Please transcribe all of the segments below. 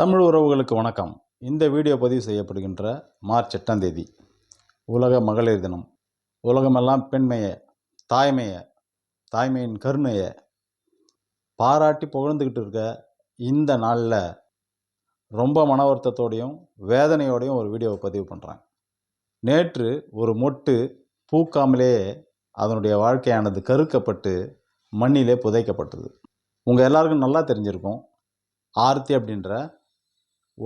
தமிழ் உறவுகளுக்கு வணக்கம். இந்த வீடியோ பதிவு செய்யப்படுகின்ற மார்ச் எட்டாம் தேதி உலக மகளிர் தினம். உலகமெல்லாம் பெண்மைய தாய்மைய தாய்மையின் கருணைய பாராட்டி புகழ்ந்துக்கிட்டு இருக்க இந்த நாளில் ரொம்ப மன வருத்தத்தோடையும் வேதனையோடையும் ஒரு வீடியோவை பதிவு பண்ணுறாங்க நேற்று ஒரு மொட்டு பூக்காமலேயே அதனுடைய வாழ்க்கையானது கருக்கப்பட்டு மண்ணிலே புதைக்கப்பட்டது. உங்கள் எல்லாருக்கும் நல்லா தெரிஞ்சிருக்கும். ஆர்த்தி அப்படின்ற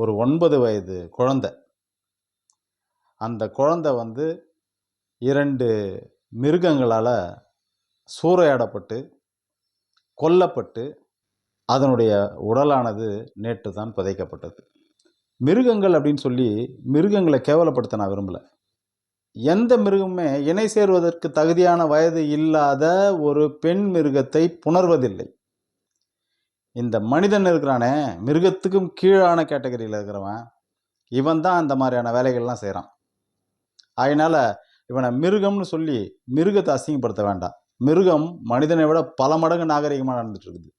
ஒரு ஒன்பது வயது குழந்தை. அந்த குழந்தை வந்து இரண்டு மிருகங்களால் சூறையாடப்பட்டு கொல்லப்பட்டு அதனுடைய உடலானது நேற்று தான் புதைக்கப்பட்டது. மிருகங்கள் அப்படின்னு சொல்லி மிருகங்களை கேவலப்படுத்த நான் விரும்பலை. எந்த மிருகமுமே இணை சேர்வதற்கு தகுதியான வயது இல்லாத ஒரு பெண் மிருகத்தை புணர்வதில்லை. இந்த மனிதன் இருக்கிறானே மிருகத்துக்கும் கீழான கேட்டகரியில் இருக்கிறவன் இவன் தான் அந்த மாதிரியான வேலைகள்லாம் செய்கிறான் அதனால் இவனை மிருகம்னு சொல்லி மிருகத்தை அசிங்கப்படுத்த வேண்டாம். மிருகம் மனிதனை விட பல மடங்கு நாகரிகமாக நடந்துட்டு இருக்குது.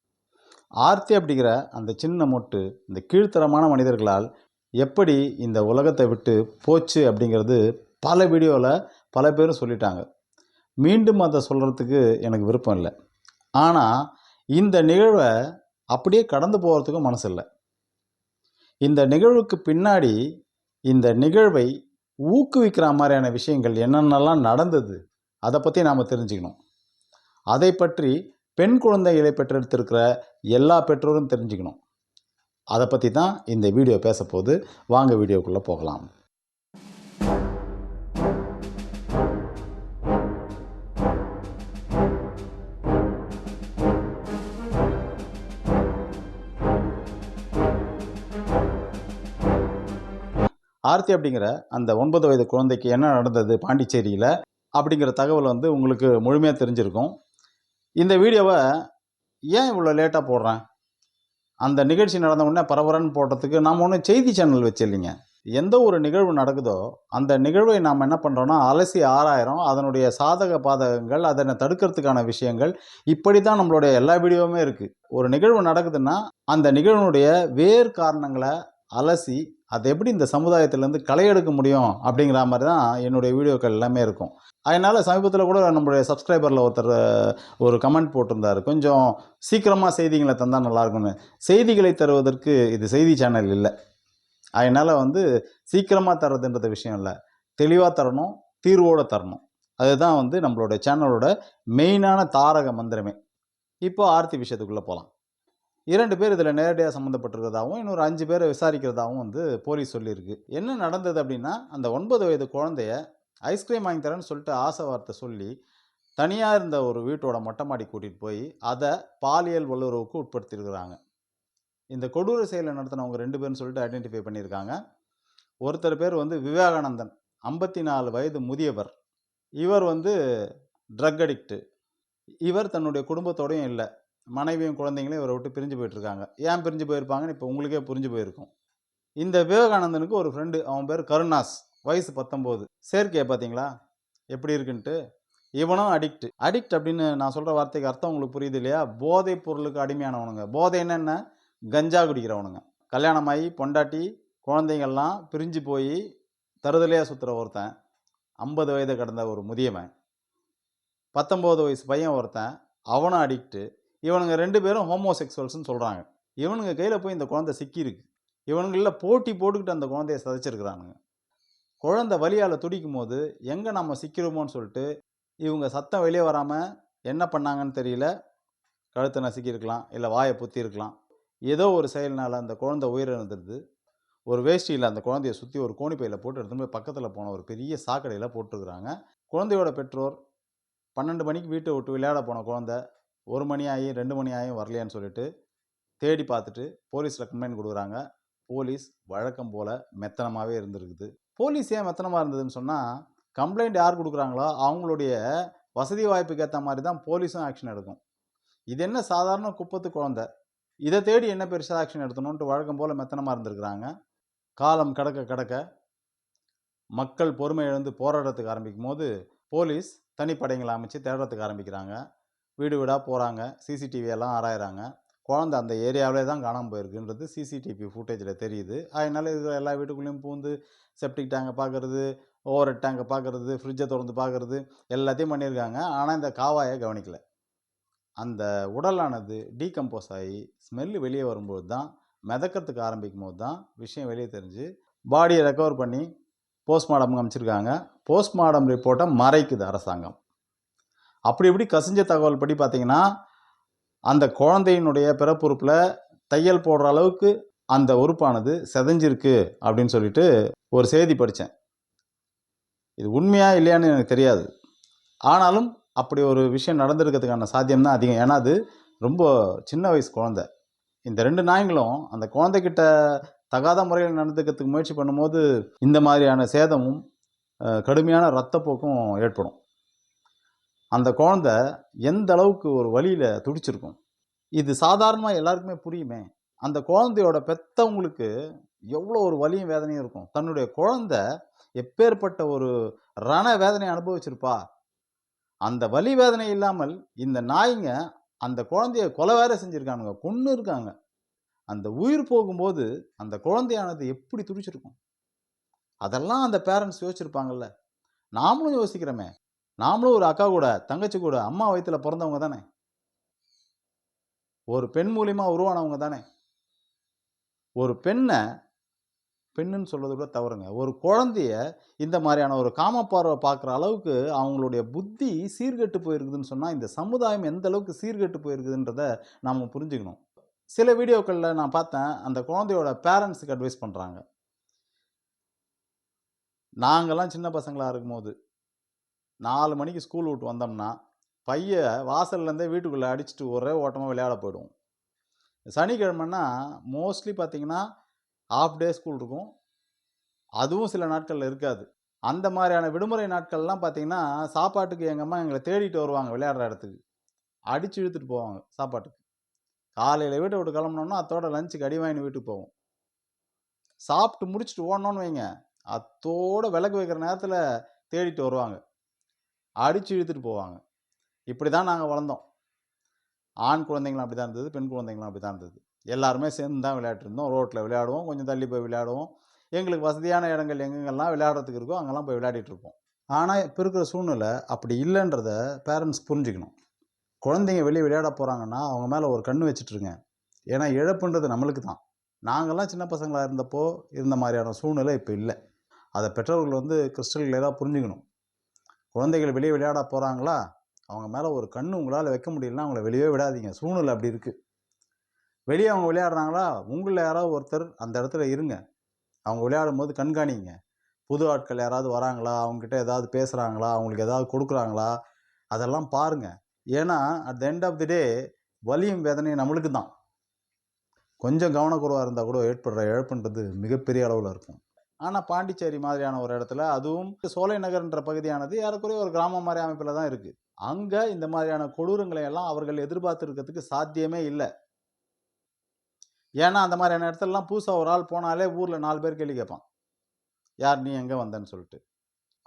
ஆர்த்தி அப்படிங்கிற அந்த சின்ன மொட்டு இந்த கீழ்த்தரமான மனிதர்களால் எப்படி இந்த உலகத்தை விட்டு போச்சு அப்படிங்கிறது பல வீடியோவில் பல பேரும் சொல்லிட்டாங்க. மீண்டும் அதை சொல்கிறதுக்கு எனக்கு விருப்பம் இல்லை. ஆனால் இந்த நிகழ்வை அப்படியே கடந்து போகிறதுக்கும் மனசு இல்லை இந்த நிகழ்வுக்கு பின்னாடி இந்த நிகழ்வை ஊக்குவிக்கிற மாதிரியான விஷயங்கள் என்னென்னலாம் நடந்தது அதை பற்றி நாம் தெரிஞ்சுக்கணும். அதை பற்றி பெண் குழந்தைகளை பெற்றெடுத்திருக்கிற எல்லா பெற்றோரும் தெரிஞ்சுக்கணும். அதை பற்றி தான் இந்த வீடியோ பேச போது வாங்க வீடியோக்குள்ளே போகலாம். ஆர்த்தி அப்படிங்கிற அந்த ஒன்பது வயது குழந்தைக்கு என்ன நடந்தது பாண்டிச்சேரியில் அப்படிங்கிற தகவல் வந்து உங்களுக்கு முழுமையாக தெரிஞ்சிருக்கும். இந்த வீடியோவை ஏன் இவ்வளோ லேட்டாக போடுறேன்? அந்த நிகழ்ச்சி நடந்த உடனே பரபரன்னு போடுறதுக்கு நாம் ஒன்றும் செய்தி சேனல் வச்சில்லைங்க எந்த ஒரு நிகழ்வு நடக்குதோ அந்த நிகழ்வை நாம் என்ன பண்ணுறோன்னா அலசி ஆறாயிரம் அதனுடைய சாதக பாதகங்கள் அதனை தடுக்கிறதுக்கான விஷயங்கள் இப்படி தான் நம்மளுடைய எல்லா வீடியோவுமே இருக்குது ஒரு நிகழ்வு நடக்குதுன்னா அந்த நிகழ்வினுடைய வேர் காரணங்களை அலசி அதை எப்படி இந்த சமுதாயத்திலேருந்து களையெடுக்க முடியும் அப்படிங்கிற மாதிரி தான் என்னுடைய வீடியோக்கள் எல்லாமே இருக்கும். அதனால் சமீபத்தில் கூட நம்மளுடைய சப்ஸ்கிரைபரில் ஒருத்தர் ஒரு கமெண்ட் போட்டிருந்தார். கொஞ்சம் சீக்கிரமாக செய்திகளை தந்தால் நல்லாயிருக்கும்னு செய்திகளை தருவதற்கு இது செய்தி சேனல் இல்லை. அதனால் வந்து சீக்கிரமாக தர்றதுன்றது விஷயம் இல்லை. தெளிவாக தரணும் தீர்வோடு தரணும். அதுதான் வந்து நம்மளோட சேனலோட மெயினான தாரக மந்திரமே. இப்போ ஆர்த்தி விஷயத்துக்குள்ளே போகலாம் இரண்டு பேர் இதில் நேரடியாக சம்மந்தப்பட்டிருக்கிறதாகவும் இன்னொரு அஞ்சு பேரை விசாரிக்கிறதாகவும் வந்து போலீஸ் சொல்லியிருக்கு. என்ன நடந்தது அப்படின்னா அந்த ஒன்பது வயது குழந்தைய ஐஸ்கிரீம் வாங்கி தரேன்னு சொல்லிட்டு ஆசை வார்த்தை சொல்லி தனியாக இருந்த ஒரு வீட்டோட மொட்டை மாடி கூட்டிகிட்டு போய் அதை பாலியல் வல்லுறவுக்கு உட்படுத்தியிருக்கிறாங்க. இந்த கொடூர செயலை நடத்தினவங்க ரெண்டு பேர்னு சொல்லிட்டு ஐடென்டிஃபை பண்ணியிருக்காங்க. ஒருத்தர் பேர் வந்து விவேகானந்தன் ஐம்பத்தி நாலு வயது முதியவர். இவர் வந்து ட்ரக் அடிக்ட்டு இவர் தன்னுடைய குடும்பத்தோடையும் இல்லை. மனைவியும் குழந்தைங்களையும் இவரை விட்டு பிரிஞ்சு போயிட்டுருக்காங்க. ஏன் பிரிஞ்சு போயிருப்பாங்கன்னு இப்போ உங்களுக்கே புரிஞ்சு போயிருக்கும். இந்த விவேகானந்தனுக்கு ஒரு ஃப்ரெண்டு அவன் பேர் கருணாஸ் வயசு பத்தொம்போது சேர்க்கையை பார்த்தீங்களா? எப்படி இருக்குன்ட்டு? இவனும் அடிக்ட் அடிக்ட் அப்படின்னு நான் சொல்கிற வார்த்தைக்கு அர்த்தம் உங்களுக்கு புரியுது இல்லையா? போதைப் பொருளுக்கு அடிமையானவனுங்க. போதை என்னென்ன கஞ்சா குடிக்கிறவனுங்க. கல்யாணமாகி பொண்டாட்டி குழந்தைங்கள்லாம் பிரிஞ்சு போய் தருதலையாக சுற்றுற ஒருத்தன். ஐம்பது வயது கடந்த ஒரு முதியவன். பத்தொம்போது வயசு பையன் ஒருத்தன். அவனும் அடிக்ட்டு இவனுங்க ரெண்டு பேரும் ஹோமோசெக்சுவல்ஸ்னு சொல்கிறாங்க இவனுங்க கையில் போய் இந்த குழந்தை சிக்கியிருக்கு. இவனுங்களில் போட்டி போட்டுக்கிட்டு அந்த குழந்தைய சதைச்சிருக்கிறானுங்க. குழந்தை வலியால் துடிக்கும் போது எங்கே நம்ம சிக்கிறோமோன்னு சொல்லிட்டு இவங்க சத்தம் வெளியே வராமல் என்ன பண்ணாங்கன்னு தெரியல. கழுத்தை நசுக்கியிருக்கலாம் இல்லை வாயை புத்திருக்கலாம் ஏதோ ஒரு செயல்னால் அந்த குழந்தை உயிரிழந்துருது. ஒரு வேஷ்டியில் அந்த குழந்தைய சுற்றி ஒரு கோணிப்பையில் போட்டு எடுத்துன்னு போய் பக்கத்தில் போன ஒரு பெரிய சாக்கடையில் போட்டுருக்குறாங்க. குழந்தையோட பெற்றோர் பன்னெண்டு மணிக்கு வீட்டை விட்டு விளையாட போன குழந்தை ஒரு மணி ஆகி ரெண்டு மணி ஆகியும் வரலையான்னு சொல்லிட்டு தேடி பார்த்துட்டு போலீஸில் கம்ப்ளைண்ட் கொடுக்குறாங்க. போலீஸ் வழக்கம் போல் மெத்தனமாகவே இருந்திருக்குது. போலீஸ் ஏன் மெத்தனமாக இருந்ததுன்னு சொன்னால் கம்ப்ளைண்ட் யார் கொடுக்குறாங்களோ அவங்களுடைய வசதி வாய்ப்புக்கு ஏற்ற மாதிரி தான் போலீஸும் ஆக்ஷன் எடுக்கும். இது என்ன சாதாரண குப்பத்து குழந்தை? இதை தேடி என்ன பெருசாக ஆக்ஷன் எடுத்தணுன்ட்டு வழக்கம் போல் மெத்தனமாக இருந்திருக்கிறாங்க. காலம் கடக்க கடக்க மக்கள் பொறுமை இழந்து போராடுறதுக்கு ஆரம்பிக்கும் போது போலீஸ் தனிப்படைங்களை அமைச்சு தேடுறதுக்கு ஆரம்பிக்கிறாங்க. வீடு வீடாக போகிறாங்க சிசிடிவி எல்லாம் ஆராயிறாங்க. குழந்தை அந்த ஏரியாவிலே தான் காணாமல் போயிருக்குன்றது சிசிடிவி ஃபுட்டேஜில் தெரியுது. அதனால இருக்கிற எல்லா வீட்டுக்குள்ளேயும் பூந்து செப்டிக் டேங்கை பார்க்குறது ஓவர் டேங்கை பார்க்குறது ஃப்ரிட்ஜை திறந்து பார்க்குறது எல்லாத்தையும் பண்ணியிருக்காங்க. ஆனால் இந்த காவாயை கவனிக்கல. அந்த உடலானது டீகம்போஸ் ஆகி ஸ்மெல்லு வெளியே வரும்போது தான் மிதக்கிறதுக்கு ஆரம்பிக்கும் போது தான் விஷயம் வெளியே தெரிஞ்சு பாடியை ரெக்கவர் பண்ணி போஸ்ட்மார்டம் அமைச்சிருக்காங்க போஸ்ட்மார்டம் ரிப்போர்ட்டை மறைக்குது அரசாங்கம். அப்படி இப்படி கசிஞ்ச தகவல் படி பார்த்தீங்கன்னா அந்த குழந்தையினுடைய பிறப்புறுப்பில் தையல் போடுற அளவுக்கு அந்த உறுப்பானது செதஞ்சிருக்கு அப்படின்னு சொல்லிட்டு ஒரு செய்தி படித்தேன் இது உண்மையா இல்லையான்னு எனக்கு தெரியாது. ஆனாலும் அப்படி ஒரு விஷயம் நடந்திருக்கிறதுக்கான சாத்தியம் தான் அதிகம். ஏன்னா அது ரொம்ப சின்ன வயசு குழந்தை. இந்த ரெண்டு நாய்களும் அந்த குழந்தைகிட்ட தகாத முறையில் நடந்துக்கிறதுக்கு முயற்சி பண்ணும்போது இந்த மாதிரியான சேதமும் கடுமையான இரத்தப்போக்கும் ஏற்படும். அந்த குழந்தை எந்த அளவுக்கு ஒரு வழியில் துடிச்சிருக்கும்? இது சாதாரணமாக எல்லாருக்குமே புரியுமே. அந்த குழந்தையோட பெத்தவங்களுக்கு எவ்வளோ ஒரு வலியும் வேதனையும் இருக்கும். தன்னுடைய குழந்தை எப்பேற்பட்ட ஒரு ரண வேதனை அனுபவிச்சிருப்பா? அந்த வலி வேதனை இல்லாமல் இந்த நாய்ங்க அந்த குழந்தைய கொலை வேற செஞ்சுருக்கானுங்க கொன்று இருக்காங்க. அந்த உயிர் போகும்போது அந்த குழந்தையானது எப்படி துடிச்சிருக்கும்? அதெல்லாம் அந்த பேரண்ட்ஸ் யோசிச்சிருப்பாங்கல்ல. நாமளும் யோசிக்கிறோமே. நாமளும் ஒரு அக்கா கூட தங்கச்சி கூட அம்மா வயித்துல பிறந்தவங்க தானே? ஒரு பெண் மூலியமாக உருவானவங்க தானே? ஒரு பெண்ணை பெண்ணுன்னு சொல்கிறது கூட தவறுங்க. ஒரு குழந்தைய இந்த மாதிரியான ஒரு காமப்பார்வை பார்க்குற அளவுக்கு அவங்களுடைய புத்தி சீர்கெட்டு போயிருக்குதுன்னு சொன்னால் இந்த சமுதாயம் எந்த அளவுக்கு சீர்கெட்டு போயிருக்குதுன்றத நாம் புரிஞ்சுக்கணும். சில வீடியோக்களில் நான் பார்த்தேன் அந்த குழந்தையோட பேரண்ட்ஸுக்கு அட்வைஸ் பண்ணுறாங்க நாங்கள்லாம் சின்ன பசங்களாக இருக்கும்போது நாலு மணிக்கு ஸ்கூல் விட்டு வந்தோம்னா பைய வாசல்லேருந்தே வீட்டுக்குள்ளே அடிச்சுட்டு ஒரே ஓட்டமாக விளையாட போயிடுவோம். சனிக்கிழமைன்னா மோஸ்ட்லி பார்த்திங்கன்னா ஆஃப் டே ஸ்கூல் இருக்கும். அதுவும் சில நாட்களில் இருக்காது. அந்த மாதிரியான விடுமுறை நாட்கள்லாம் பார்த்திங்கன்னா சாப்பாட்டுக்கு எங்கள் அம்மா எங்களை தேடிட்டு வருவாங்க விளையாடுற இடத்துக்கு. அடித்து இழுத்துட்டு போவாங்க சாப்பாட்டுக்கு. காலையில் வீட்டை விட்டு கிளம்புனோம்னா அத்தோட லஞ்சுக்கு அடி வாங்கி வீட்டுக்கு போவோம். சாப்பிட்டு முடிச்சுட்டு ஓடணும்னு வைங்க. அத்தோட விளக்கு வைக்கிற நேரத்தில் தேடிட்டு வருவாங்க. அடித்து இழுத்துட்டு போவாங்க. இப்படி தான் நாங்கள் வளர்ந்தோம். ஆண் குழந்தைங்களும் அப்படி தான் இருந்தது பெண் குழந்தைங்களும் அப்படி தான் இருந்தது. எல்லாருமே சேர்ந்து தான் விளையாட்டுருந்தோம் ரோட்டில் விளையாடுவோம் கொஞ்சம் தள்ளி போய் விளையாடுவோம். எங்களுக்கு வசதியான இடங்கள் எங்கெங்கெல்லாம் விளையாடுறதுக்கு இருக்கோ அங்கெல்லாம் போய் விளையாடிட்டு இருப்போம். ஆனால் இப்போ இருக்கிற சூழ்நிலை அப்படி இல்லைன்றத பேரண்ட்ஸ் புரிஞ்சுக்கணும். குழந்தைங்க வெளியே விளையாட போகிறாங்கன்னா அவங்க மேலே ஒரு கண் வச்சுட்ருங்க. ஏன்னா இழப்புன்றது நம்மளுக்கு தான். நாங்கள்லாம் சின்ன பசங்களாக இருந்தப்போ இருந்த மாதிரியான சூழ்நிலை இப்போ இல்லை. அதை பெற்றோர்கள் வந்து கிறிஸ்டல் கிளியராக புரிஞ்சுக்கணும். குழந்தைகள் வெளியே விளையாட போகிறாங்களா அவங்க மேலே ஒரு கண் உங்களால் வைக்க முடியலன்னா அவங்கள வெளியே விடாதீங்க. சூழ்நிலை அப்படி இருக்குது வெளியே அவங்க விளையாடுறாங்களா? உங்களில் யாராவது ஒருத்தர் அந்த இடத்துல இருங்க. அவங்க விளையாடும் போது கண்காணிங்க. புது ஆட்கள் யாராவது வராங்களா? அவங்ககிட்ட ஏதாவது பேசுகிறாங்களா அவங்களுக்கு ஏதாவது கொடுக்குறாங்களா? அதெல்லாம் பாருங்கள் ஏன்னா at the end of the day வலியும் வேதனையும் நம்மளுக்கு தான் கொஞ்சம் கவனக்குறைவாக இருந்தால் கூட ஏற்படுற இழப்புன்றது மிகப்பெரிய அளவில் இருக்கும். ஆனால் பாண்டிச்சேரி மாதிரியான ஒரு இடத்துல அதுவும் சோலை நகர்ன்ற பகுதியானது ஏறக்குறைய ஒரு கிராமம் மாதிரி அமைப்பில் தான் இருக்குது அங்கே இந்த மாதிரியான கொடூரங்களை எல்லாம் அவர்கள் எதிர்பார்த்துருக்கிறதுக்கு சாத்தியமே இல்லை. ஏன்னா அந்த மாதிரியான இடத்துலலாம் புதுசாக ஒரு ஆள் போனாலே ஊரில் நாலு பேர் கேள்வி கேட்பான். யார் நீ எங்கே வந்தேன்னு சொல்லிட்டு.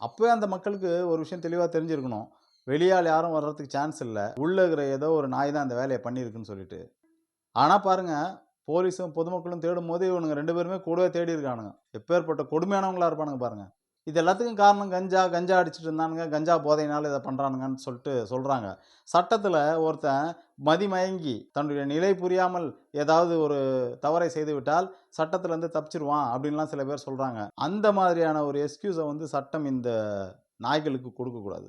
அப்போவே அந்த மக்களுக்கு ஒரு விஷயம் தெளிவாக தெரிஞ்சிருக்கணும். வெளியால் யாரும் வர்றதுக்கு சான்ஸ் இல்லை. உள்ளே இருக்கிற ஏதோ ஒரு நாய் தான் அந்த வேலையை பண்ணியிருக்குன்னு சொல்லிட்டு. ஆனால் பாருங்கள் போலீஸும் பொதுமக்களும் தேடும் போது இவனுங்க ரெண்டு பேருமே கூடவே தேடி இருக்கானுங்க எப்பேற்பட்ட கொடுமையானவங்களா இருப்பானுங்க பாருங்க. இது எல்லாத்துக்கும் காரணம் கஞ்சா கஞ்சா அடிச்சிட்டு இருந்தானுங்க கஞ்சா போதையினால இதை பண்ணுறானுங்கன்னு சொல்லிட்டு சொல்கிறாங்க சட்டத்தில் ஒருத்தன் மதிமயங்கி தன்னுடைய நிலை புரியாமல் ஏதாவது ஒரு தவறை செய்து விட்டால் சட்டத்திலேருந்து தப்பிச்சிருவான் அப்படின்லாம் சில பேர் சொல்கிறாங்க அந்த மாதிரியான ஒரு எக்ஸ்கியூஸை வந்து சட்டம் இந்த நாய்களுக்கு கொடுக்கக்கூடாது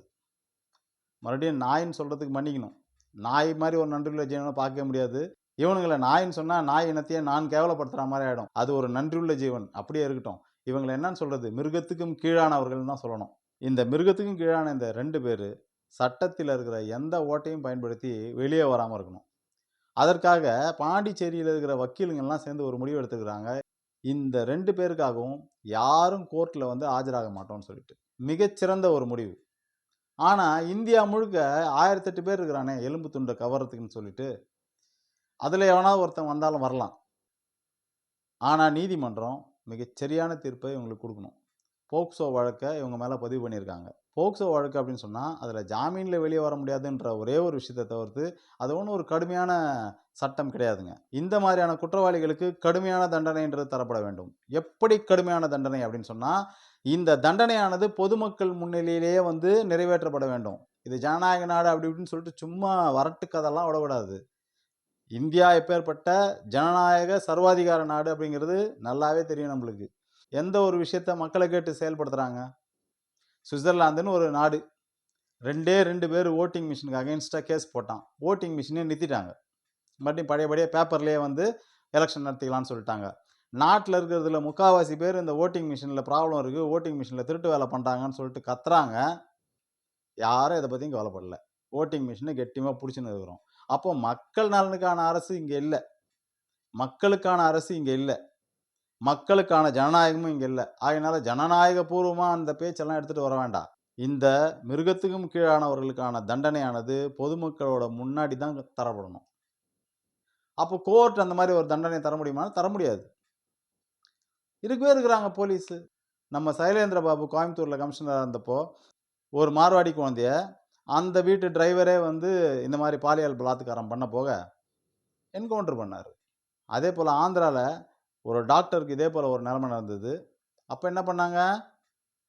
மறுபடியும் நாயின்னு சொல்கிறதுக்கு மன்னிக்கணும். நாய் மாதிரி ஒரு நன்றியுள்ள ஜீவனை பார்க்கவே முடியாது. இவனுங்களை நாயின்னு சொன்னால் நாய் இனத்தையே நான் கேவலப்படுத்துகிற மாதிரி ஆகிடும் அது ஒரு நன்றியுள்ள ஜீவன். அப்படியே இருக்கட்டும். இவங்களை என்னன்னு சொல்கிறது மிருகத்துக்கும் கீழானவர்கள் தான் சொல்லணும். இந்த மிருகத்துக்கும் கீழான இந்த ரெண்டு பேர் சட்டத்தில் இருக்கிற எந்த ஓட்டையும் பயன்படுத்தி வெளியே வராமல் இருக்கணும். அதற்காக பாண்டிச்சேரியில் இருக்கிற வக்கீலுங்கள்லாம் சேர்ந்து ஒரு முடிவு எடுத்துக்கிறாங்க இந்த ரெண்டு பேருக்காகவும் யாரும் கோர்ட்டில் வந்து ஆஜராக மாட்டோம்னு சொல்லிட்டு. மிகச்சிறந்த ஒரு முடிவு. ஆனால் இந்தியா முழுக்க ஆயிரத்தெட்டு பேர் இருக்கிறானே எலும்பு துண்டை கவர்றதுக்குன்னு சொல்லிட்டு அதில் எவனாவது ஒருத்தன் வந்தாலும் வரலாம். ஆனால் நீதிமன்றம் மிகச்சரியான தீர்ப்பை இவங்களுக்கு கொடுக்கணும். போக்சோ வழக்கை இவங்க மேலே பதிவு பண்ணியிருக்காங்க. போக்சோ வழக்கு அப்படின்னு சொன்னால் அதில் ஜாமீனில் வெளியே வர முடியாதுன்ற ஒரே ஒரு விஷயத்தை தவிர்த்து அது ஒன்றும் ஒரு கடுமையான சட்டம் கிடையாதுங்க. இந்த மாதிரியான குற்றவாளிகளுக்கு கடுமையான தண்டனைன்றது தரப்பட வேண்டும். எப்படி கடுமையான தண்டனை அப்படின்னு சொன்னால் இந்த தண்டனையானது பொதுமக்கள் முன்னிலையிலேயே வந்து நிறைவேற்றப்பட வேண்டும். இது ஜனநாயக நாடு அப்படி இப்படின்னு சொல்லிட்டு சும்மா வரட்டு கதெல்லாம் விடக்கூடாது. இந்தியா எப்பேற்பட்ட ஜனநாயக சர்வாதிகார நாடு அப்படிங்கிறது நல்லாவே தெரியும் நம்மளுக்கு. எந்த ஒரு விஷயத்த மக்களை கேட்டு செயல்படுத்துகிறாங்க சுவிட்சர்லாந்துன்னு ஒரு நாடு. ரெண்டே ரெண்டு பேர் ஓட்டிங் மிஷினுக்கு அகேன்ஸ்டாக கேஸ் போட்டான். ஓட்டிங் மிஷினே நிறுத்திட்டாங்க. மறுபடியும் பழையபடியே பேப்பர்லேயே வந்து எலெக்ஷன் நடத்திக்கலாம்னு சொல்லிட்டாங்க. நாட்டில் இருக்கிறதுல முக்கால்வாசி பேர் இந்த ஓட்டிங் மிஷினில் ப்ராப்ளம் இருக்குது ஓட்டிங் மிஷினில் திருட்டு வேலை பண்ணுறாங்கன்னு சொல்லிட்டு கத்துறாங்க. யாரும் இதை பற்றியும் கவலைப்படல. ஓட்டிங் மிஷினை கெட்டியமாக பிடிச்சின்னு இருக்கிறோம். அப்போ மக்கள் நலனுக்கான அரசு இங்கே இல்லை. மக்களுக்கான அரசு இங்கே இல்லை. மக்களுக்கான ஜனநாயகமும் இங்கே இல்லை. அதனால ஜனநாயக பூர்வமாக அந்த பேச்செல்லாம் எடுத்துகிட்டு வர வேண்டாம். இந்த மிருகத்துக்கும் கீழானவர்களுக்கான தண்டனையானது பொதுமக்களோட முன்னாடி தான் தரப்படணும். அப்போ கோர்ட் அந்த மாதிரி ஒரு தண்டனை தர முடியுமா தர முடியாது. இருக்கவே இருக்கிறாங்க போலீஸு நம்ம சைலேந்திர பாபு கோயம்புத்தூரில் கமிஷனராக இருந்தப்போ ஒரு மார்வாடி குழந்தைய அந்த வீட்டு டிரைவரே வந்து இந்த மாதிரி பாலியல் பலாத்காரம் பண்ண போக என்கவுண்டர் பண்ணார். அதே போல் ஆந்திராவில் ஒரு டாக்டருக்கு இதே போல் ஒரு நிலைமை நடந்தது. அப்போ என்ன பண்ணாங்க?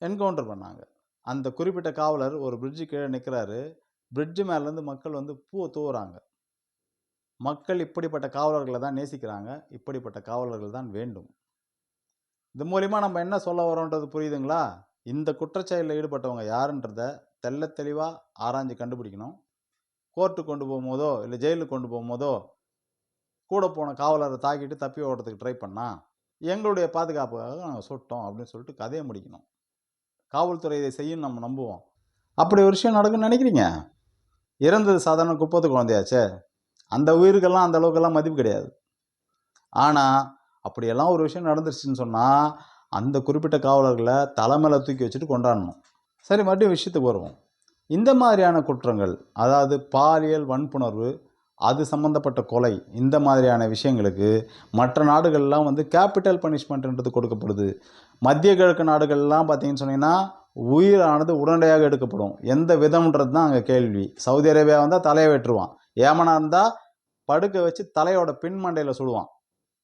என்கவுண்டர் பண்ணாங்க. அந்த குறிப்பிட்ட காவலர் ஒரு பிரிட்ஜு கீழே நிற்கிறாரு பிரிட்ஜு மேலேருந்து மக்கள் வந்து பூவை தூவுறாங்க. மக்கள் இப்படிப்பட்ட காவலர்களை தான் நேசிக்கிறாங்க. இப்படிப்பட்ட காவலர்கள் தான் வேண்டும். இது மூலிமா நம்ம என்ன சொல்ல வரோன்றது புரியுதுங்களா? இந்த குற்றச்செயலில் ஈடுபட்டவங்க யாருன்றத தெள்ள தெளிவாக ஆராய்ஞ்சு கண்டுபிடிக்கணும். கோர்ட்டு கொண்டு போகும்போதோ இல்லை ஜெயிலுக்கு கொண்டு போகும்போதோ கூட போன காவலரை தாக்கிட்டு தப்பி ஓடுறதுக்கு ட்ரை பண்ணால் எங்களுடைய பாதுகாப்புக்காக நாங்கள் சுட்டோம் அப்படின்னு சொல்லிட்டு கதையை முடிக்கணும். காவல்துறை இதை செய்யும் நம்ம நம்புவோம். அப்படி ஒரு விஷயம் நடக்கும்னு நினைக்கிறீங்க? இறந்தது சாதாரண குப்பத்து குழந்தையாச்சே? அந்த உயிருக்கெல்லாம் அந்த அளவுக்கெல்லாம் மதிப்பு கிடையாது. ஆனால் அப்படியெல்லாம் ஒரு விஷயம் நடந்துருச்சுன்னு சொன்னால் அந்த குறிப்பிட்ட காவலர்களை தலைமையில் தூக்கி வச்சுட்டு கொண்டாடணும். சரி மறுபடியும் விஷயத்துக்கு வருவோம். இந்த மாதிரியான குற்றங்கள் அதாவது பாலியல் வன்புணர்வு அது சம்மந்தப்பட்ட கொலை இந்த மாதிரியான விஷயங்களுக்கு மற்ற நாடுகள்லாம் வந்து கேபிட்டல் பனிஷ்மெண்ட்ன்றது கொடுக்கப்படுது. மத்திய கிழக்கு நாடுகள்லாம் பார்த்தீங்கன்னு சொன்னீங்கன்னா உயிரானது உடனடியாக எடுக்கப்படும். எந்த விதம்ன்றது தான் அங்கே கேள்வி. சவுதி அரேபியா வந்தால் தலையை வெட்டுருவான். ஏமனாக இருந்தால் படுக்க வச்சு தலையோட பின்மண்டையில் சுடுவான்.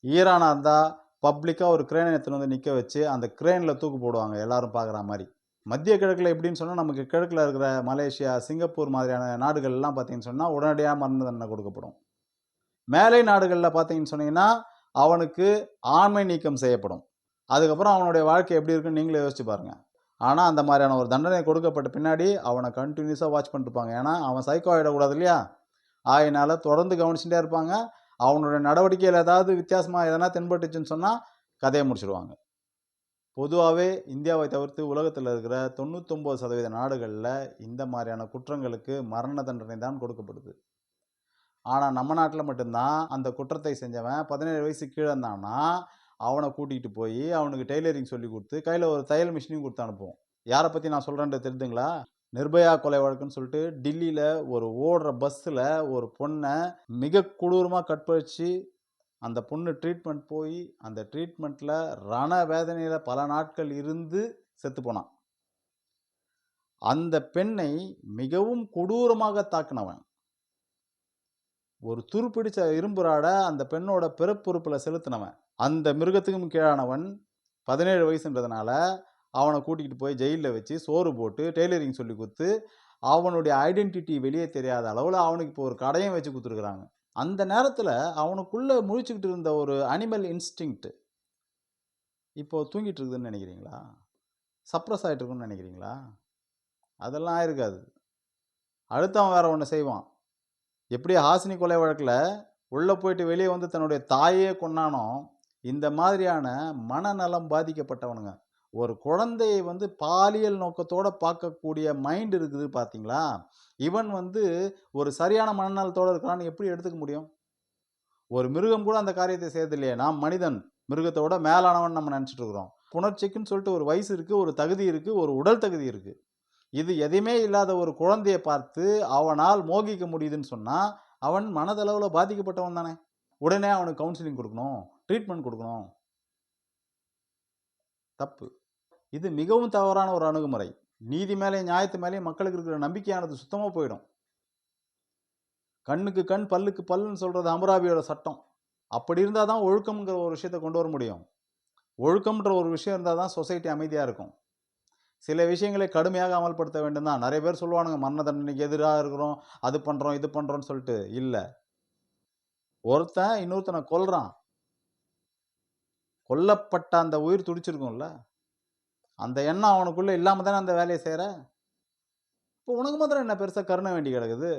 ஈரானாக இருந்தால் பப்ளிக்காக ஒரு கிரேனை எடுத்துன்னு வந்து நிற்க வச்சு அந்த கிரேனில் தூக்கு போடுவாங்க. எல்லாரும் பார்க்குற மாதிரி. மத்திய கிழக்கில் எப்படின்னு சொன்னால் நமக்கு கிழக்கில் இருக்கிற மலேசியா சிங்கப்பூர் மாதிரியான நாடுகள்லாம் பார்த்தீங்கன்னு சொன்னால் உடனடியாக மரண தண்டனை கொடுக்கப்படும். மேலை நாடுகளில் பார்த்தீங்கன்னு சொன்னீங்கன்னா அவனுக்கு ஆண்மை நீக்கம் செய்யப்படும். அதுக்கப்புறம் அவனுடைய வாழ்க்கை எப்படி இருக்குன்னு நீங்களே யோசிச்சு பாருங்கள் ஆனால் அந்த மாதிரியான ஒரு தண்டனை கொடுக்கப்பட்ட பின்னாடி அவனை கண்டினியூஸாக வாட்ச் பண்ணிருப்பாங்க ஏன்னா அவன் சைக்கோ ஆகிடக்கூடாது இல்லையா? ஆயினால் தொடர்ந்து கவனிச்சுட்டே இருப்பாங்க. அவனுடைய நடவடிக்கையில் ஏதாவது வித்தியாசமாக எதனா தென்பட்டுச்சுன்னு சொன்னால் கதையை முடிச்சிடுவாங்க பொதுவாகவே இந்தியாவை தவிர்த்து உலகத்தில் இருக்கிற தொண்ணூத்தொம்பது சதவீத நாடுகளில் இந்த மாதிரியான குற்றங்களுக்கு மரண தண்டனை தான் கொடுக்கப்படுது. ஆனால் நம்ம நாட்டில் மட்டும்தான் அந்த குற்றத்தை செஞ்சவன் பதினேழு வயசு கீழே இருந்தான்னா அவனை கூட்டிகிட்டு போய் அவனுக்கு டெய்லரிங் சொல்லி கொடுத்து கையில் ஒரு தையல் மிஷினையும் கொடுத்து அனுப்புவோம். யாரை பற்றி நான் சொல்கிறேன்றது தெரிஞ்சுங்களா? நிர்பயா கொலை வழக்குன்னு சொல்லிட்டு டில்லியில் ஒரு ஓடுற பஸ்ஸில் ஒரு பொண்ணை மிக கொடூரமாக கற்பழித்து அந்த பொண்ணு ட்ரீட்மெண்ட் போய் அந்த ட்ரீட்மெண்ட்டில் ரண வேதனையில் பல நாட்கள் இருந்து செத்து போனான் அந்த பெண்ணை மிகவும் கொடூரமாக தாக்கினவன். ஒரு துருப்பிடிச்ச இரும்புறாட அந்த பெண்ணோட பிறப்புறுப்பில் செலுத்தினவன். அந்த மிருகத்துக்கும் கீழானவன் பதினேழு வயசுன்றதுனால அவனை கூட்டிகிட்டு போய் ஜெயிலில் வச்சு சோறு போட்டு டெய்லரிங் சொல்லி கொடுத்து அவனுடைய ஐடென்டிட்டி வெளியே தெரியாத அளவில் அவனுக்கு இப்போ ஒரு கடையும் வச்சு கொடுத்துருக்குறாங்க. அந்த நேரத்தில் அவனுக்குள்ளே முழிச்சுக்கிட்டு இருந்த ஒரு அனிமல் இன்ஸ்டிங்க்ட் இப்போது தூங்கிட்டு இருக்குதுன்னு நினைக்கிறீங்களா? சப்ரஸ் ஆகிட்டு இருக்குன்னு நினைக்கிறீங்களா? அதெல்லாம் இருக்காது. அடுத்தவன் வேறு ஒன்று செய்வான். எப்படி ஹாசினி கொலை வழக்கில் உள்ளே போயிட்டு வெளியே வந்து தன்னுடைய தாயே கொண்டானோ இந்த மாதிரியான மனநலம் பாதிக்கப்பட்டவனுங்க. ஒரு குழந்தையை வந்து பாலியல் நோக்கத்தோட பார்க்கக்கூடிய மைண்ட் இருக்குது பார்த்தீங்களா? இவன் வந்து ஒரு சரியான மனநலத்தோடு இருக்கிறான்னு எப்படி எடுத்துக்க முடியும்? ஒரு மிருகம் கூட அந்த காரியத்தை செய்யறது இல்லையே. நாம் மனிதன் மிருகத்தோட மேலானவன் நம்ம நினச்சிட்டு இருக்கிறோம். புணர்ச்சிக்குன்னு சொல்லிட்டு ஒரு வயசு இருக்குது ஒரு தகுதி இருக்குது ஒரு உடல் தகுதி இருக்குது இது எதையுமே இல்லாத ஒரு குழந்தையை பார்த்து அவனால் மோகிக்க முடியுதுன்னு சொன்னால் அவன் மனதளவில் பாதிக்கப்பட்டவன் தானே. உடனே அவனுக்கு கவுன்சிலிங் கொடுக்கணும் ட்ரீட்மெண்ட் கொடுக்கணும். தப்பு. இது மிகவும் தவறான ஒரு அணுகுமுறை. நீதி மேலே நியாயத்து மேலேயும் மக்களுக்கு இருக்கிற நம்பிக்கையானது சுத்தமாக போயிடும். கண்ணுக்கு கண் பல்லுக்கு பல்லுன்னு சொல்கிறது அமராபியோட சட்டம். அப்படி இருந்தால் தான் ஒழுக்கம்ங்கிற ஒரு விஷயத்தை கொண்டு வர முடியும். ஒழுக்கம்ன்ற ஒரு விஷயம் இருந்தால் தான் சொசைட்டி அமைதியாக இருக்கும். சில விஷயங்களை கடுமையாக அமல்படுத்த வேண்டும் தான். நிறைய பேர் சொல்லுவானுங்க மரண தண்டனைக்கு எதிராக இருக்கிறோம் அது பண்ணுறோம் இது பண்ணுறோன்னு சொல்லிட்டு. இல்லை. ஒருத்தன் இன்னொருத்தனை கொல்றான். கொல்லப்பட்ட அந்த உயிர் துடிச்சிருக்கும்ல? அந்த எண்ணம் அவனுக்குள்ளே இல்லாமல் தானே அந்த வேலையை செய்கிற இப்போ உனக்கு மாத்திரம் என்ன பெருசாக கருணை வேண்டி கிடக்குது?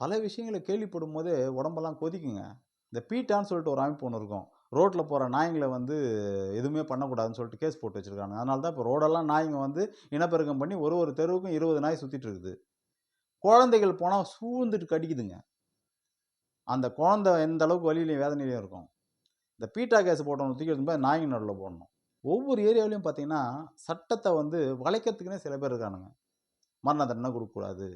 பல விஷயங்களை கேள்விப்படும் போது உடம்பெல்லாம் கொதிக்குங்க. இந்த பீட்டான்னு சொல்லிட்டு ஒரு அமைப்பு ஒன்று இருக்கும். ரோட்டில் போகிற நாய்ங்களை வந்து எதுவுமே பண்ணக்கூடாதுன்னு சொல்லிட்டு கேஸ் போட்டு வச்சுருக்காங்க அதனால தான் இப்போ ரோடெல்லாம் நாய்ங்க வந்து இனப்பெருக்கம் பண்ணி ஒரு ஒரு தெருவுக்கும் இருபது நாய் சுற்றிட்டு இருக்குது. குழந்தைகள் போனால் சூழ்ந்துட்டு கடிக்குதுங்க. அந்த குழந்தை எந்த அளவுக்கு வழியிலையும் வேதனையிலையும் இருக்கும். இந்த பீட்டா கேஸ் போட்டவங்க தூக்கி எடுத்து நாய்ங்க நடுவில் போடணும். ஒவ்வொரு ஏரியாவிலையும் பார்த்தீங்கன்னா சட்டத்தை வந்து வளைக்கிறதுக்குனே சில பேர் இருக்கானுங்க. மரண தண்டனை கொடுக்கக்கூடாது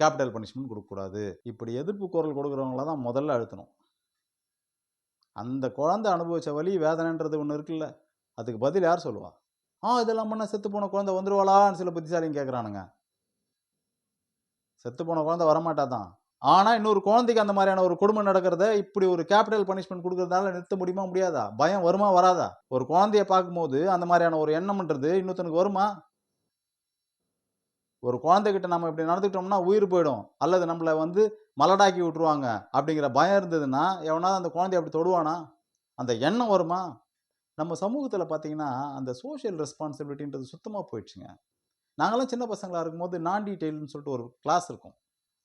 கேபிட்டல் பனிஷ்மெண்ட் கொடுக்கக்கூடாது. இப்படி எதிர்ப்பு குரல் கொடுக்குறவங்கள தான் முதல்ல அழுத்தணும். அந்த குழந்தை அனுபவிச்ச வழி வேதனைன்றது ஒன்று இருக்குல்ல அதுக்கு பதில் யார் சொல்லுவா? ஆ இதெல்லாம் பண்ண செத்து போன குழந்தை வந்துருவாளான்னு சில புத்திசாலிங்க கேட்குறானுங்க செத்து போன குழந்தை வரமாட்டா தான் ஆனால் இன்னொரு குழந்தைக்கு அந்த மாதிரியான ஒரு கொடுமை நடக்கிறத இப்படி ஒரு கேபிட்டல் பனிஷ்மெண்ட் கொடுக்கறதால நிறுத்த முடியுமா முடியாதா? பயம் வருமா வராதா? ஒரு குழந்தைய பார்க்கும்போது அந்த மாதிரியான ஒரு எண்ணம்ன்றது இன்னொருத்தனுக்கு வருமா? ஒரு குழந்தைகிட்ட நம்ம இப்படி நடந்துக்கிட்டோம்னா உயிர் போயிடும். அல்லது நம்மளை வந்து மலடாக்கி விட்டுருவாங்க அப்படிங்கிற பயம் இருந்ததுன்னா எவனாவது அந்த குழந்தைய அப்படி தொடுவானா? அந்த எண்ணம் வருமா? நம்ம சமூகத்தில் பார்த்தீங்கன்னா அந்த சோஷியல் ரெஸ்பான்சிபிலிட்டின்றது சுத்தமாக போயிடுச்சுங்க. நாங்களாம் சின்ன பசங்களாக இருக்கும்போது நான் டீட்டெயில்னு சொல்லிட்டு ஒரு கிளாஸ் இருக்கும்.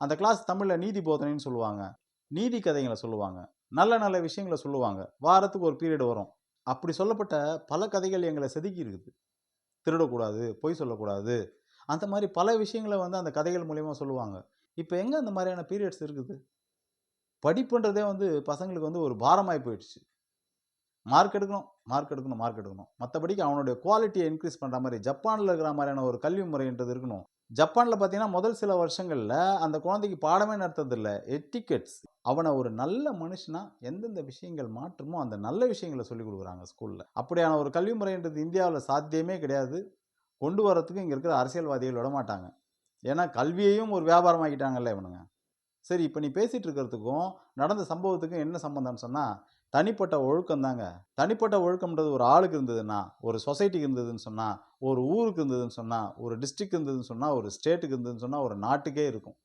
அந்த கிளாஸ் தமிழில் நீதி போதனைன்னு சொல்லுவாங்க. நீதி கதைகளை சொல்லுவாங்க. நல்ல நல்ல விஷயங்களை சொல்லுவாங்க. வாரத்துக்கு ஒரு பீரியட் வரும். அப்படி சொல்லப்பட்ட பல கதைகள் எங்களை செதுக்கி இருக்குது. திருடக்கூடாது பொய் சொல்லக்கூடாது. அந்த மாதிரி பல விஷயங்களை வந்து அந்த கதைகள் மூலயமா சொல்லுவாங்க. இப்போ எங்கே அந்த மாதிரியான பீரியட்ஸ் இருக்குது? படிப்புன்றதே வந்து பசங்களுக்கு வந்து ஒரு பாரமாகி போயிடுச்சு. மார்க் எடுக்கணும் மார்க் எடுக்கணும் மார்க் எடுக்கணும். மற்றபடிக்கு அவனுடைய குவாலிட்டியை இன்க்ரீஸ் பண்ணுற மாதிரி ஜப்பானில் இருக்கிற மாதிரியான ஒரு கல்வி முறைன்றது இருக்கணும். ஜப்பானில் பார்த்தீங்கன்னா முதல் சில வருஷங்களில் அந்த குழந்தைக்கு பாடமே நடத்துறதில்ல. எட்டிக்கெட்ஸ் அவனை ஒரு நல்ல மனுஷனா எந்தெந்த விஷயங்கள் மாற்றமோ அந்த நல்ல விஷயங்களை சொல்லிக் கொடுக்குறாங்க ஸ்கூலில் அப்படியான ஒரு கல்வி முறைன்றது இந்தியாவில் சாத்தியமே கிடையாது. கொண்டு வரத்துக்கு இங்கே இருக்கிற அரசியல்வாதிகள் விட மாட்டாங்க. ஏன்னா கல்வியையும் ஒரு வியாபாரமாக்கிட்டாங்கல்ல இவனுங்க. சரி இப்போ நீ பேசிகிட்டு இருக்கிறதுக்கும் நடந்த சம்பவத்துக்கும் என்ன சம்மந்தம்னு சொன்னால் தனிப்பட்ட ஒழுக்கம் தாங்க தனிப்பட்ட ஒழுக்கம்ன்றது ஒரு ஆளுக்கு இருந்ததுன்னா ஒரு சொசைட்டிக்கு இருந்ததுன்னு சொன்னால் ஒரு ஊருக்கு இருந்ததுன்னு சொன்னால் ஒரு டிஸ்ட்ரிக்ட் இருந்ததுன்னு சொன்னால் ஒரு ஸ்டேட்டுக்கு இருந்ததுன்னு சொன்னால் ஒரு நாட்டுக்கே இருக்கும்.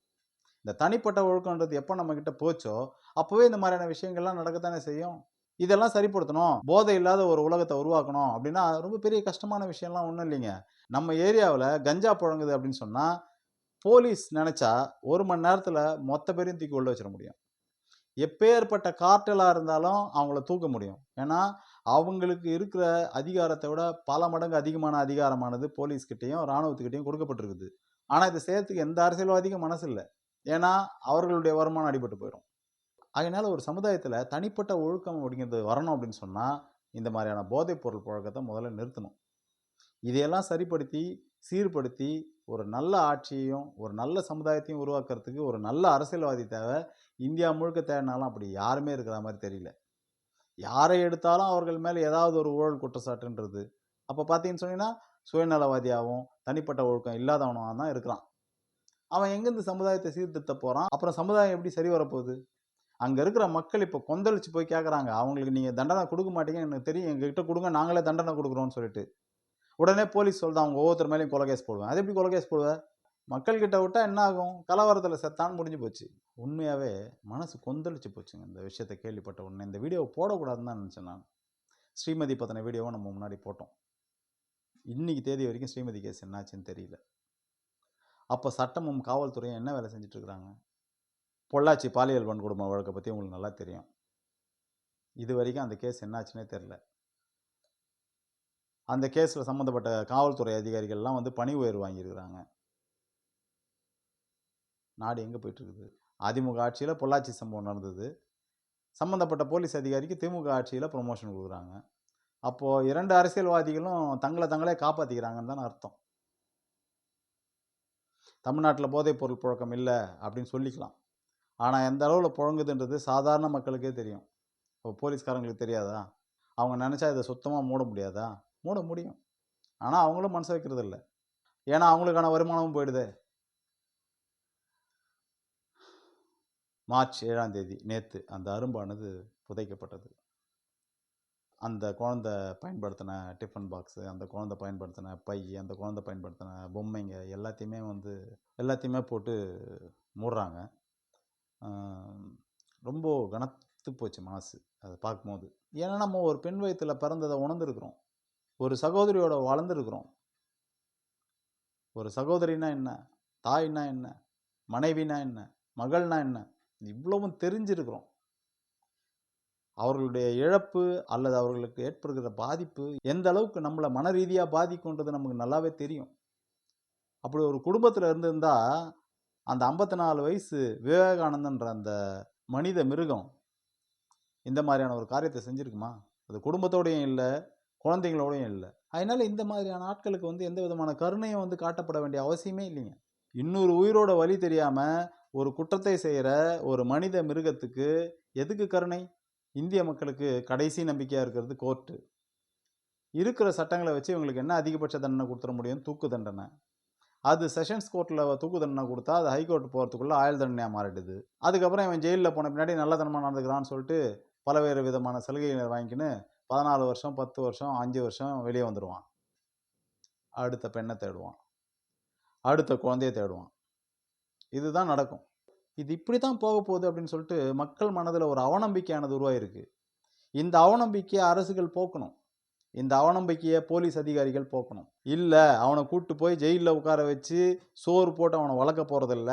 இந்த தனிப்பட்ட ஒழுக்கம்ன்றது எப்போ நம்ம போச்சோ அப்போவே இந்த மாதிரியான விஷயங்கள்லாம் நடக்கத்தானே செய்யும். இதெல்லாம் சரிப்படுத்தணும். போதை இல்லாத ஒரு உலகத்தை உருவாக்கணும் அப்படின்னா ரொம்ப பெரிய கஷ்டமான விஷயம்லாம் ஒன்றும் இல்லைங்க. நம்ம ஏரியாவில் கஞ்சா புழங்குது அப்படின்னு சொன்னால் போலீஸ் நினச்சா ஒரு மணி நேரத்தில் மொத்த பேரையும் தூக்கி உள்ள வச்சிட முடியும். எப்பேற்பட்ட கார்ட்டலாக இருந்தாலும் அவங்கள தூக்க முடியும். ஏன்னா அவங்களுக்கு இருக்கிற அதிகாரத்தை விட பல மடங்கு அதிகமான அதிகாரமானது போலீஸ்கிட்டையும் இராணுவத்துக்கிட்டையும் கொடுக்கப்பட்டிருக்குது. ஆனால் இதை செய்யறதுக்கு எந்த அரசியல்வாதிக்கும் மனசு இல்லை. ஏன்னா அவர்களுடைய வருமானம் அடிபட்டு போயிடும் அதனால ஒரு சமுதாயத்தில் தனிப்பட்ட ஒழுக்கம் அப்படிங்கிறது வரணும் அப்படின்னு சொன்னால் இந்த மாதிரியான போதைப் பொருள் புழக்கத்தை முதல்ல நிறுத்தணும். இதையெல்லாம் சரிப்படுத்தி சீர்படுத்தி ஒரு நல்ல ஆட்சியையும் ஒரு நல்ல சமுதாயத்தையும் உருவாக்குறதுக்கு ஒரு நல்ல அரசியல்வாதி தேவை. இந்தியா முழுக்க தேடினாலும் அப்படி யாருமே இருக்கிற மாதிரி தெரியல. யாரை எடுத்தாலும் அவர்கள் மேலே ஏதாவது ஒரு ஊழல் குற்றச்சாட்டுன்றது. அப்போ பார்த்தீங்கன்னு சொன்னீங்கன்னா சுயநலவாதியாகவும் தனிப்பட்ட ஒழுக்கம் இல்லாதவனாக தான் இருக்கிறான். அவன் எங்கேருந்து சமுதாயத்தை சீர்திருத்த போகிறான் அப்புறம் சமுதாயம் எப்படி சரி வரப்போகுது? அங்கே இருக்கிற மக்கள் இப்போ கொந்தளிச்சு போய் கேட்குறாங்க அவங்களுக்கு நீங்கள் தண்டனை கொடுக்க மாட்டீங்கன்னு எனக்கு தெரியும். எங்ககிட்ட கொடுங்க நாங்களே தண்டனை கொடுக்குறோன்னு சொல்லிட்டு. உடனே போலீஸ் சொல்லுது அவங்க ஒவ்வொருத்தர் மேலேயும் கொலை கேஸ் போடுவேன். அது எப்படி கொலை கேஸ் போடுவேன் மக்கள்கிட்ட விட்டா என்ன ஆகும்? கலவரத்தில் செத்தான் முடிஞ்சு போச்சு. உண்மையாகவே மனசு கொந்தளிச்சு போச்சுங்க. இந்த விஷயத்தை கேள்விப்பட்ட உடனே இந்த வீடியோவை போடக்கூடாதுன்னு தான் நினச்சேன் நான். ஸ்ரீமதி பற்றின வீடியோவை நம்ம முன்னாடி போட்டோம். இன்னைக்கு தேதி வரைக்கும் ஸ்ரீமதி கேஸ் என்னாச்சுன்னு தெரியல. அப்போ சட்டமும் காவல்துறையும் என்ன வேலை செஞ்சிட்ருக்குறாங்க? இருக்கிறாங்க பொள்ளாச்சி பாலியல் வன்கொடுமை வழக்கை பற்றி உங்களுக்கு நல்லா தெரியும். இது வரைக்கும் அந்த கேஸ் என்னாச்சுன்னே தெரில அந்த கேஸில் சம்மந்தப்பட்ட காவல்துறை அதிகாரிகள்லாம் வந்து பணி உயர்வு வாங்கியிருக்கிறாங்க. நாடு எங்கே போயிட்டுருக்குது? அதிமுக ஆட்சியில் பொள்ளாச்சி சம்பவம் நடந்தது. சம்மந்தப்பட்ட போலீஸ் அதிகாரிக்கு திமுக ஆட்சியில் ப்ரொமோஷன் கொடுக்குறாங்க. அப்போது இரண்டு அரசியல்வாதிகளும் தங்களை தங்களே காப்பாற்றிக்கிறாங்கன்னு தான் அர்த்தம். தமிழ்நாட்டில் போதைப் பொருள் புழக்கம் இல்லை அப்படின்னு சொல்லிக்கலாம். ஆனால் எந்த அளவில் புழங்குதுன்றது சாதாரண மக்களுக்கே தெரியும். இப்போ போலீஸ்காரங்களுக்கு தெரியாதா? அவங்க நினச்சா இதை சுத்தமாக மூட முடியாதா? மூட முடியும். ஆனால் அவங்களும் மனசு வைக்கிறது இல்லை ஏன்னா அவங்களுக்கான வருமானமும் போயிடுதே. மார்ச் ஏழாம் தேதி நேற்று அந்த அரும்பானது புதைக்கப்பட்டது. அந்த குழந்தை பயன்படுத்தின டிஃபன் பாக்ஸு அந்த குழந்தை பயன்படுத்தின பை அந்த குழந்தை பயன்படுத்தின பொம்மைங்க எல்லாத்தையுமே வந்து எல்லாத்தையுமே போட்டு மூடுறாங்க. ரொம்ப கனத்து போச்சு மனசு அதை பார்க்கும்போது. ஏன்னா நம்ம ஒரு பெண் வயிற்றில் பிறந்ததை உணர்ந்துருக்குறோம். ஒரு சகோதரியோட வளர்ந்துருக்குறோம். ஒரு சகோதரினா என்ன? தாய்னா என்ன? மனைவினா என்ன? மகள்னா என்ன? இவ்வளவும் தெரிஞ்சிருக்கிறோம். அவர்களுடைய இழப்பு அல்லது அவர்களுக்கு ஏற்படுகிற பாதிப்பு எந்த அளவுக்கு நம்மளை மன ரீதியாக பாதிக்கும்ன்றது நமக்கு நல்லாவே தெரியும். அப்படி ஒரு குடும்பத்தில் இருந்திருந்தா அந்த ஐம்பத்தி நாலு வயசு விவேகானந்தன்ற அந்த மனித மிருகம் இந்த மாதிரியான ஒரு காரியத்தை செஞ்சுருக்குமா? அது குடும்பத்தோடையும் இல்லை குழந்தைங்களோடையும் இல்லை. அதனால் இந்த மாதிரியான ஆட்களுக்கு வந்து எந்த விதமான கருணையும் வந்து காட்டப்பட வேண்டிய அவசியமே இல்லைங்க. இன்னொரு உயிரோட வழி தெரியாமல் ஒரு குற்றத்தை செய்கிற ஒரு மனித மிருகத்துக்கு எதுக்கு கருணை? இந்திய மக்களுக்கு கடைசி நம்பிக்கையாக இருக்கிறது கோர்ட்டு. இருக்கிற சட்டங்களை வச்சு இவங்களுக்கு என்ன அதிகபட்ச தண்டனை கொடுத்துட முடியும்? தூக்கு தண்டனை. அது செஷன்ஸ் கோர்ட்டில் தூக்கு தண்டனை கொடுத்தா அது ஹைகோர்ட் போகிறதுக்குள்ளே ஆயுள் தண்டனையாக மாறிடுது. அதுக்கப்புறம் இவன் ஜெயிலில் போன பின்னாடி நல்ல தனமாக நடந்துக்கிறான்னு சொல்லிட்டு பலவேறு விதமான சலுகைகளை வாங்கிக்கின்னு பதினாலு வருஷம் பத்து வருஷம் அஞ்சு வருஷம் வெளியே வந்துடுவான் அடுத்த பெண்ணை தேடுவான். அடுத்த குழந்தைய தேடுவான். இதுதான் நடக்கும். இது இப்படி தான் போக போகுது அப்படின்னு சொல்லிட்டு மக்கள் மனதில் ஒரு அவநம்பிக்கையானது உருவாயிருக்கு. இந்த அவநம்பிக்கையை அரசுகள் போக்கணும். இந்த அவநம்பிக்கையை போலீஸ் அதிகாரிகள் போக்கணும். இல்லை அவனை கூட்டு போய் ஜெயிலில் உட்கார வச்சு சோறு போட்டு அவனை வளர்க்க போகிறதில்ல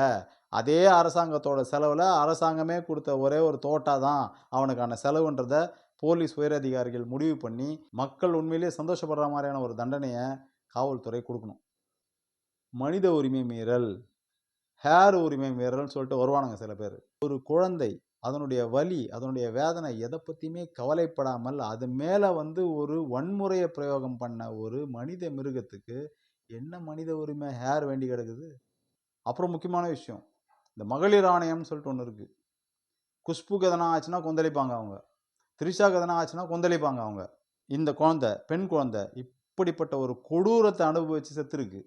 அதே அரசாங்கத்தோட செலவில் அரசாங்கமே கொடுத்த ஒரே ஒரு தோட்டா தான் அவனுக்கான செலவுன்றத போலீஸ் உயரதிகாரிகள் முடிவு பண்ணி மக்கள் உண்மையிலேயே சந்தோஷப்படுற மாதிரியான ஒரு தண்டனையை காவல்துறை கொடுக்கணும். மனித உரிமை மீறல் ஹேர் உரிமை மீறல்னு சொல்லிட்டு வருவானுங்க சில பேர். ஒரு குழந்தை அதனுடைய வலி அதனுடைய வேதனை எதை பற்றியுமே கவலைப்படாமல் அது மேலே வந்து ஒரு வன்முறையை பிரயோகம் பண்ண ஒரு மனித மிருகத்துக்கு என்ன மனித உரிமை ஹேர் வேண்டி கிடக்குது? அப்புறம் முக்கியமான விஷயம் இந்த மகளிர் ஆணையம்னு சொல்லிட்டு ஒன்று இருக்குது குஷ்புக்கு எதனா ஆச்சுன்னா கொந்தளிப்பாங்க அவங்க. த்ரிஷாக்கு எதனா ஆச்சுன்னா கொந்தளிப்பாங்க அவங்க. இந்த குழந்தை பெண் குழந்தை இப்படிப்பட்ட ஒரு கொடூரத்தை அனுபவிச்சு செத்துருக்கு.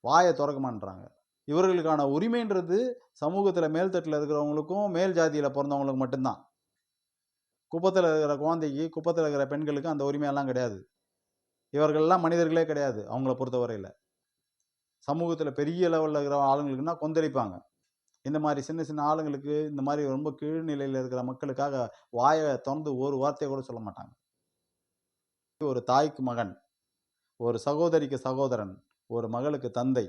வாயை திறக்க இவர்களுக்கான உரிமைன்றது சமூகத்தில் மேல்தட்டில் இருக்கிறவங்களுக்கும் மேல் ஜாதியில் பிறந்தவங்களுக்கு மட்டும்தான். குப்பத்தில் இருக்கிற குழந்தைக்கு குப்பத்தில் இருக்கிற பெண்களுக்கு அந்த உரிமையெல்லாம் கிடையாது. இவர்கள்லாம் மனிதர்களே கிடையாது அவங்கள பொறுத்தவரையில். சமூகத்தில் பெரிய லெவலில் இருக்கிற ஆளுங்களுக்குன்னா கொந்தளிப்பாங்க. இந்த மாதிரி சின்ன சின்ன ஆளுங்களுக்கு இந்த மாதிரி ரொம்ப கீழ்நிலையில் இருக்கிற மக்களுக்காக வாயை திறந்து ஒரு வார்த்தையை கூட சொல்ல மாட்டாங்க. ஒரு தாய்க்கு மகன் ஒரு சகோதரிக்கு சகோதரன் ஒரு மகளுக்கு தந்தை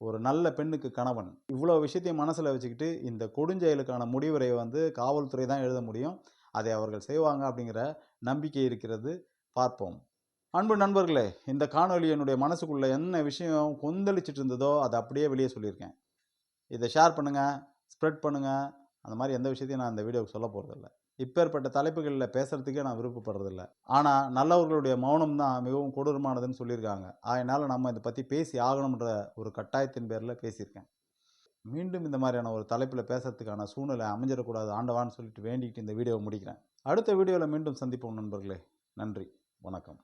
ஒரு நல்ல பெண்ணுக்கு கணவன் இவ்வளோ விஷயத்தையும் மனசில் வச்சுக்கிட்டு இந்த கொடுஞ்செயலுக்கான முடிவுரை வந்து காவல்துறை தான் எழுத முடியும். அதை அவர்கள் செய்வாங்க அப்படிங்கிற நம்பிக்கை இருக்கிறது. பார்ப்போம். அன்பு நண்பர்களே இந்த காணொளி என்னுடைய மனசுக்குள்ளே என்ன விஷயம் கொந்தளிச்சிட்டு இருந்ததோ அதை அப்படியே வெளியே சொல்லியிருக்கேன். இதை ஷேர் பண்ணுங்கள் ஸ்ப்ரெட் பண்ணுங்கள் அந்த மாதிரி எந்த விஷயத்தையும் நான் இந்த வீடியோவுக்கு சொல்ல போகிறதில்ல இப்பேற்பட்ட தலைப்புகளில் பேசுகிறதுக்கே நான் விருப்பப்படுறதில்ல. ஆனால் நல்லவர்களுடைய மௌனம் தான் மிகவும் கொடூரமானதுன்னு சொல்லியிருக்காங்க. அதனால் நம்ம இதை பற்றி பேசி ஆகணுன்ற ஒரு கட்டாயத்தின் பேரில் பேசியிருக்கேன். மீண்டும் இந்த மாதிரியான ஒரு தலைப்பில் பேசுறதுக்கான சூழ்நிலை அமைஞ்சிடக்கூடாது. ஆண்டவான்னு சொல்லிட்டு வேண்டிக்கிட்டு இந்த வீடியோவை முடிக்கிறேன். அடுத்த வீடியோவில் மீண்டும் சந்திப்போம் நண்பர்களே. நன்றி. வணக்கம்.